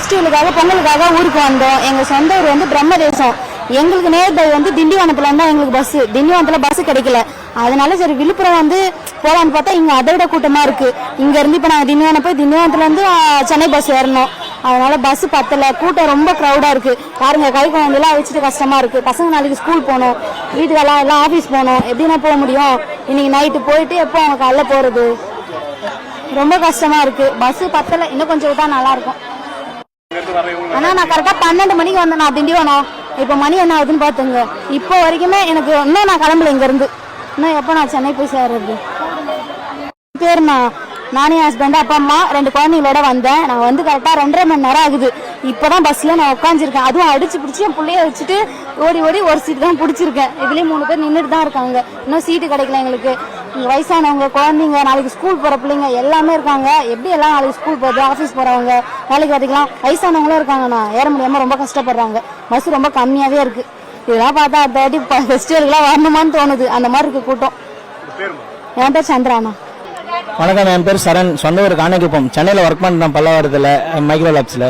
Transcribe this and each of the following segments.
ஃபெஸ்டிவலுக்காக பொங்கலுக்காக ஊருக்கு வந்தோம். எங்கள் சொந்த ஊர் வந்து பிரம்மதேசம். எங்களுக்கு நேர்பை வந்து திண்டிவனத்தில் இருந்தா எங்களுக்கு பஸ்ஸு திண்டிவனத்தில் பஸ்ஸு கிடைக்கல. அதனால சரி விழுப்புரம் வந்து போகலான்னு பார்த்தா இங்கே அதை விட கூட்டமாக இருக்குது இங்கேருந்து இருந்து நாங்கள் திண்டிவனம் போய் திண்டிவனத்துலேருந்து சென்னை பஸ் ஏறணும். அதனால பஸ் பத்தல. கூட்டம் ரொம்ப க்ரௌடா இருக்கு. பாருங்க கை குழந்தைலாம் வச்சுட்டு கஷ்டமா இருக்கு. பசங்க நாளைக்கு ஸ்கூல் போகணும். வீட்டுக்கெல்லாம் எல்லாம் ஆபீஸ் போகணும். எப்படின்னா போக முடியும்? இன்னைக்கு நைட்டு போயிட்டு எப்போ அவங்க காலைல போறது? ரொம்ப கஷ்டமா இருக்கு. பஸ் பத்தல. இன்னும் கொஞ்சம் விட்டா நல்லா இருக்கும். அண்ணா நான் கரெக்டா பன்னெண்டு மணிக்கு வந்தேன் நான் திண்டிவனம். இப்போ மணி என்ன ஆகுதுன்னு பார்த்துங்க இப்போ வரைக்குமே எனக்கு இன்னும் நான் கிளம்பல இங்க இருந்து இன்னும் எப்போ நான் சென்னை போய் சேர்றது? பேருண்ணா நானே ஹஸ்பண்ட் அப்பா அம்மா ரெண்டு குழந்தைங்களோட வந்தேன். நான் வந்து கரெக்டாக ரெண்டரை மணி நேரம் ஆகுது. இப்போதான் பஸ்ல நான் உட்காந்துருக்கேன் அதுவும் அடிச்சு பிடிச்சி என் பிள்ளைய வச்சுட்டு ஓடி ஓடி ஒரு சீட்டு தான் பிடிச்சிருக்கேன். இதுலயும் மூணு பேர் நின்றுட்டு தான் இருக்காங்க. இன்னும் சீட்டு கிடைக்கல எங்களுக்கு. வயசானவங்க குழந்தைங்க நாளைக்கு ஸ்கூல் போகிற பிள்ளைங்க எல்லாமே இருக்காங்க. எப்படி எல்லாம் நாளைக்கு ஸ்கூல் போகிறது ஆஃபீஸ் போகிறவங்க வேலைக்கு பார்த்துக்கலாம் வயசானவங்களும் இருக்காங்கண்ணா. ஏற முடியாமல் ரொம்ப கஷ்டப்படுறாங்க. பஸ் ரொம்ப கம்மியாகவே இருக்குது இதெல்லாம் பார்த்தா அடுத்த வாட்டி ஃபெஸ்டிவலுக்குலாம் வரணுமான்னு தோணுது. அந்த மாதிரி இருக்குது கூட்டம். என் பேர் சந்திராண்ணா வணக்கம் என் பேர் சரண். சொந்த ஊர் காணக்கிப்போம். சென்னையில் ஒர்க் பண்ணுறேன் பல்லவரத்தில் மைக்ரோ லேப்ஸில்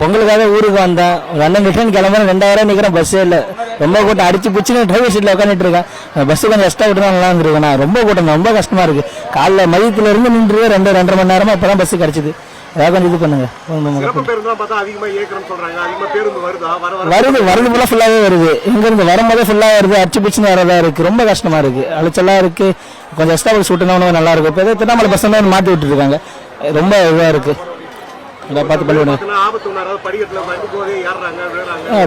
பொங்கலுக்காக ஊருக்கு வந்தேன். அண்ணன் ரிட்டர்ன் கிளம்புறேன். ரெண்டாயிரம் நிற்கிறேன் பஸ்ஸே இல்லை. ரொம்ப கூட்டம் அடிச்சு பிடிச்சின்னு டிரைவர் சீட்டில் உட்காந்துட்டு இருக்கேன் பஸ்ஸு கொஞ்சம் எக்ஸ்ட்ரா விட்டு நல்லா இருந்திருக்கேன் நான் ரொம்ப கூட்டம் ரொம்ப கஷ்டமா இருக்கு. காலைல மதியத்துல இருந்து நின்று ரெண்டு ரெண்டரை மணி நேரமா இப்போ தான் பஸ் கிடச்சிது. ஏதாவது கொஞ்சம் இது பண்ணுங்க. வருதா? வர வர. வருது ஃபுல்லாக ஃபுல்லாகவே வருது. இங்கேருந்து வரும்போதே ஃபுல்லாக வருது. அடிச்சு பிடிச்சின்னு வரதா இருக்கு. ரொம்ப கஷ்டமா இருக்கு. அலைச்சலா இருக்கு. கொஞ்சம் எக்ஸ்ட்ரா பஸ் விட்டுனா நல்லா இருக்கும். இப்போ ஏதோ திருவண்ணாமலை பஸ் மாற்றி விட்டுருக்காங்க. ரொம்ப இதாக இருக்கு. இதை பார்த்து பண்ணிவிடுங்க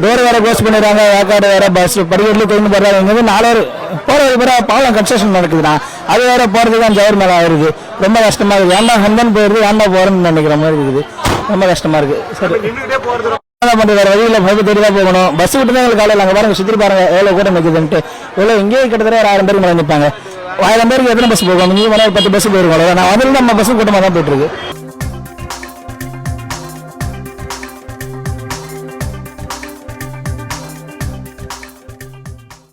டோர் வேற க்ளோஸ் பண்ணிடுறாங்க வேக்காடு வேற பஸ் படிக்கட்டுல கொண்டு போறாங்க. இங்க வந்து நாலு பேர் போற பாலம் கன்ஸ்ட்ரக்ஷன் நடக்குதுண்ணா அது வேற போறதுக்கு தான் ஜவர் மேல ஆயிருது. ரொம்ப கஷ்டமா இருக்கு. ஏன்டா ஹந்தன் போயிருது ஏன்டா போறேன்னு நினைக்கிற மாதிரி இருக்குது. ரொம்ப கஷ்டமா இருக்கு. சரி. பண்றது? வேற வழியில பைப்பு தேடி தான் போகணும். பஸ் விட்டு தான் எங்களுக்கு காலையில். அங்கே பாருங்க சுற்றி பாருங்க எவ்வளோ கூட்டம் நிற்குதுன்ட்டு எவ்வளோ இங்கேயே கிட்டத்தட்ட ஒரு ஆயிரம் பேருக்கு மேலே நிற்பாங்க ஆயிரம் பேருக்கு எத்தனை பஸ் போகும்? நீங்க மேலே பத்து பஸ் போயிருக்கோம். நான் வந்து நம்ம பஸ் கூட்டமாக தான் போயிட்டு இருக்கு.